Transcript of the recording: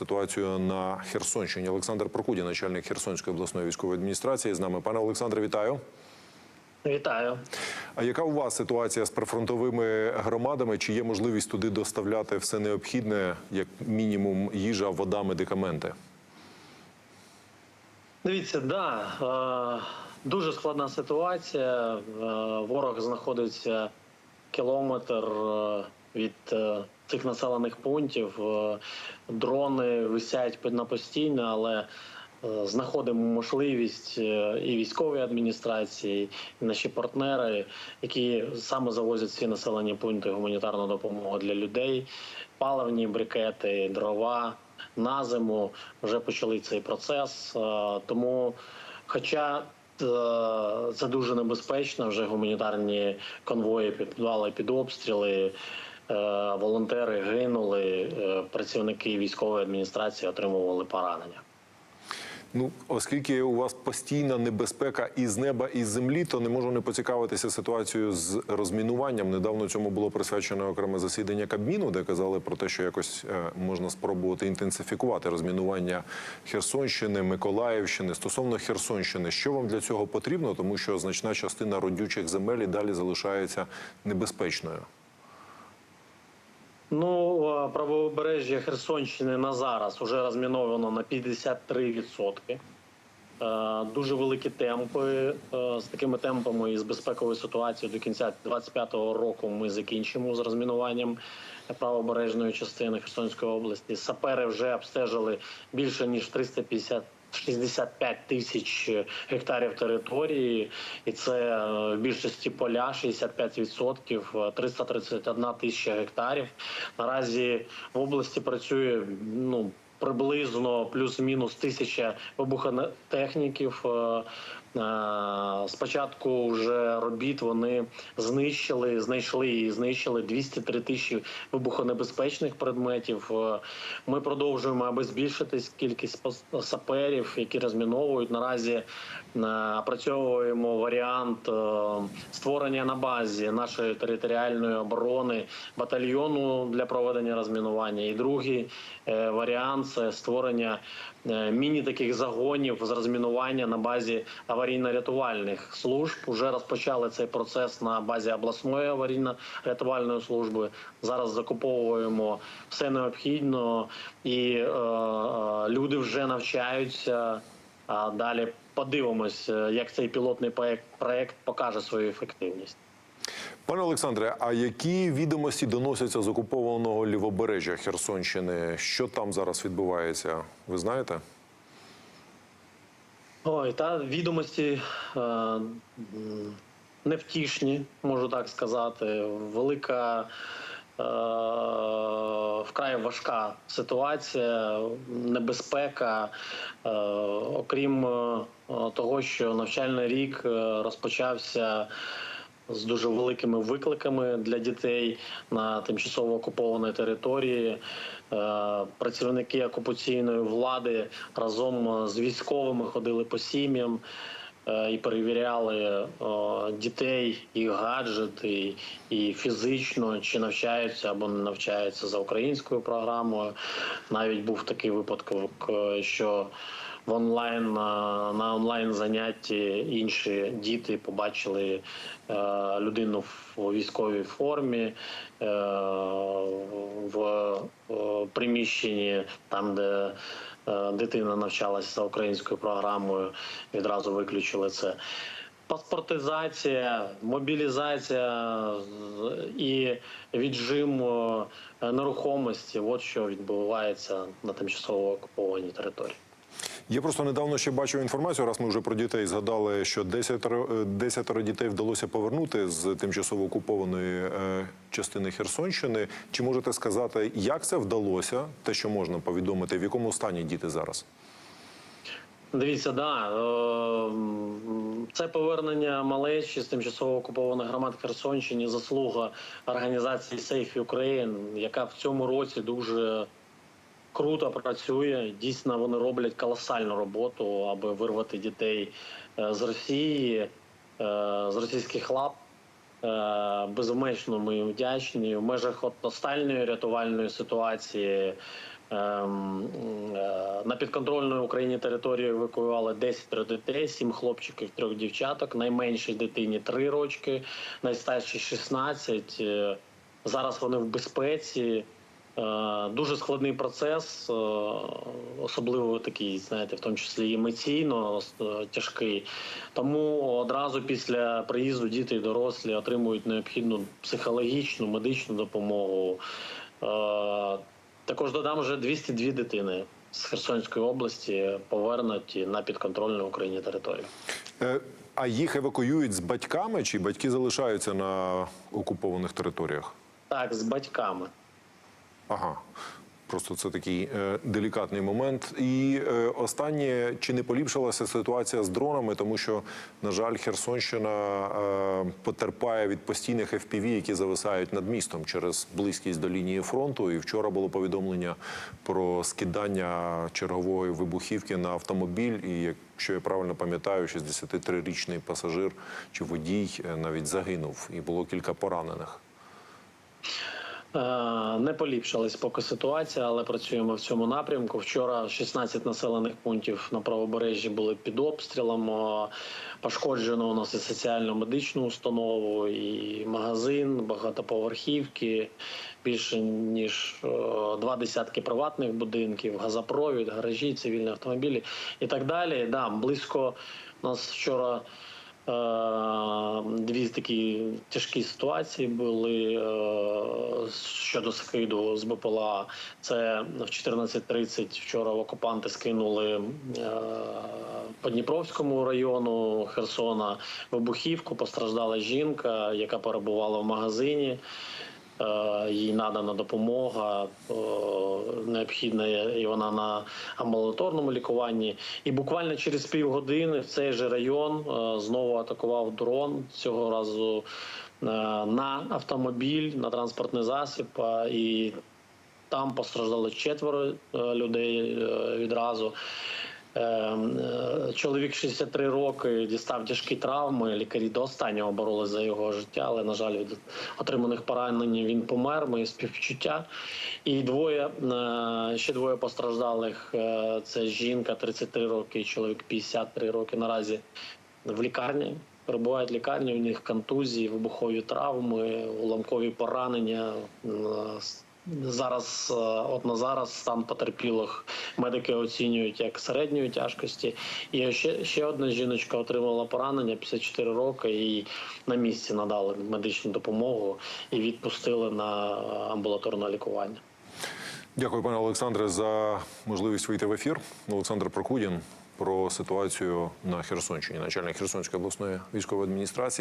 ситуацію на Херсонщині. Олександр Прокудін, начальник Херсонської обласної військової адміністрації, з нами. Пане Олександре, вітаю. Вітаю. А яка у вас ситуація з прифронтовими громадами? Чи є можливість туди доставляти все необхідне, як мінімум, їжа, вода, медикаменти? Дивіться, да, е, дуже складна ситуація. Е, ворог знаходиться кілометр е, від цих населених пунктів. Е, дрони висять на постійно, але е, знаходимо можливість е, і військової адміністрації, і наші партнери, які саме завозять всі населені пункти гуманітарну допомогу для людей, паливні брикети, дрова на зиму вже почали цей процес. Тому, хоча це дуже небезпечно, вже гуманітарні конвої підпадали під обстріли. Е, Волонтери гинули, е, працівники військової адміністрації отримували поранення. Ну, оскільки у вас постійна небезпека і з неба, і з землі, то не можу не поцікавитися ситуацією з розмінуванням. Недавно цьому було присвячено окреме засідання Кабміну, де казали про те, що якось е, можна спробувати інтенсифікувати розмінування Херсонщини, Миколаївщини. Стосовно Херсонщини, що вам для цього потрібно, тому що значна частина родючих земель і далі залишається небезпечною. Ну, правобережжя Херсонщини на зараз вже розміновано на 53%. Е, Дуже великі темпи. Е, З такими темпами і з безпековою ситуацією до кінця 2025 року ми закінчимо з розмінуванням правобережної частини Херсонської області. Сапери вже обстежили більше ніж 350 65 тисяч гектарів території, і це е, в більшості поля 65%, е, 331 тисяча гектарів. Наразі в області працює ну приблизно плюс-мінус тисяча вибухотехніків. Е, Спочатку вже робіт вони знищили, знайшли і знищили 203 тисячі вибухонебезпечних предметів. Е, Ми продовжуємо, аби збільшити кількість саперів, які розміновують. Наразі е, опрацьовуємо варіант створення на базі нашої територіальної оборони батальйону для проведення розмінування. І другий варіант це створення міні таких загонів з розмінування на базі аварійно-рятувальних служб. Уже розпочали цей процес на базі обласної аварійно-рятувальної служби. Зараз закуповуємо все необхідно, і е, е, люди вже навчаються. А далі подивимось, е, як цей пілотний проект покаже свою ефективність. Пане Олександре, а які відомості доносяться з окупованого лівобережжя Херсонщини? Що там зараз відбувається? Ви знаєте? Ой, та відомості е, невтішні, можу так сказати. Велика. е, Вкрай важка ситуація, небезпека. Е, Окрім е, того, що навчальний рік розпочався з дуже великими викликами для дітей на тимчасово окупованій території. Е, Працівники окупаційної влади разом з військовими ходили по сім'ям е, і перевіряли е, дітей, їх гаджети, і фізично чи навчаються або не навчаються за українською програмою. Навіть був такий випадок, е, що в онлайн на, онлайн занятті інші діти побачили е, людину в військовій формі е, в е, приміщенні, там де дитина навчалася за українською програмою. Відразу виключили це. Паспортизація, мобілізація і віджим нерухомості от що відбувається на тимчасово окупованій території. Я просто недавно ще бачив інформацію. Раз ми вже про дітей згадали, що 10, 10 дітей вдалося повернути з тимчасово окупованої е, частини Херсонщини. Чи можете сказати, як це вдалося? Те, що можна повідомити, в якому стані діти зараз? Дивіться, да е, це повернення малечі з тимчасово окупованих громад Херсонщини заслуга організації Safe Ukraine, яка в цьому році дуже круто працює. Дійсно, вони роблять колосальну роботу, аби вирвати дітей е, з Росії, е, з російських лап. Е, Безумечно ми вдячні. В межах от останньої рятувальної ситуації ем, На підконтрольної Україні території евакуювали 10 дітей, 7 хлопчиків, 3 дівчаток. Найменшій дитині 3 рочки, найстаршій 16. Е, Зараз вони в безпеці. Е, Дуже складний процес, е, особливо такий, знаєте, в тому числі емоційно е, тяжкий. Тому одразу після приїзду діти і дорослі отримують необхідну психологічну, медичну допомогу. Також додам вже 202 дитини з Херсонської області повернуті на підконтрольну Україні територію. А їх евакуюють з батьками, чи батьки залишаються на окупованих територіях? Так, з батьками. Ага. Просто це такий е, делікатний момент. І е, останнє, чи не поліпшилася ситуація з дронами, тому що, на жаль, Херсонщина е, потерпає від постійних FPV, які зависають над містом через близькість до лінії фронту. І вчора було повідомлення про скидання чергової вибухівки на автомобіль. І якщо я правильно пам'ятаю, 63-річний пасажир чи водій е, навіть загинув, і було кілька поранених. Е, Не поліпшилась поки ситуація, але працюємо в цьому напрямку. Вчора 16 населених пунктів на правобережжі були під обстрілом. Е, Пошкоджено у нас і соціально-медичну установу, і магазин, багатоповерхівки, більше ніж е, два десятки приватних будинків, газопровід, гаражі, цивільні автомобілі і так далі. Да, близько у нас вчора. Дві такі тяжкі ситуації були е, щодо скиду з БПЛА. Це в 14.30 вчора окупанти скинули е, по Дніпровському району Херсона вибухівку. Постраждала жінка, яка перебувала в магазині. Е, Їй надана допомога, е, необхідна і вона на амбулаторному лікуванні. І буквально через півгодини в цей же район е, знову атакував дрон цього разу на автомобіль, на транспортний засіб. І там постраждали четверо людей відразу. Е, е, Чоловік 63 роки дістав тяжкі травми. Лікарі до останнього боролися за його життя, але на жаль, від отриманих поранень він помер. Мої співчуття. І двоє е, ще двоє постраждалих. е, Це жінка 33 роки, чоловік 53 роки. Наразі в лікарні. Перебувають лікарні, у них контузії, вибухові травми, уламкові поранення. Зараз, е, от на зараз, стан потерпілих медики оцінюють як середньої тяжкості. І ще, ще одна жіночка отримала поранення 54 роки і на місці надали медичну допомогу і відпустили на амбулаторне лікування. Дякую, пане Олександре, за можливість вийти в ефір. Олександр Прокудін про ситуацію на Херсонщині, начальник Херсонської обласної військової адміністрації.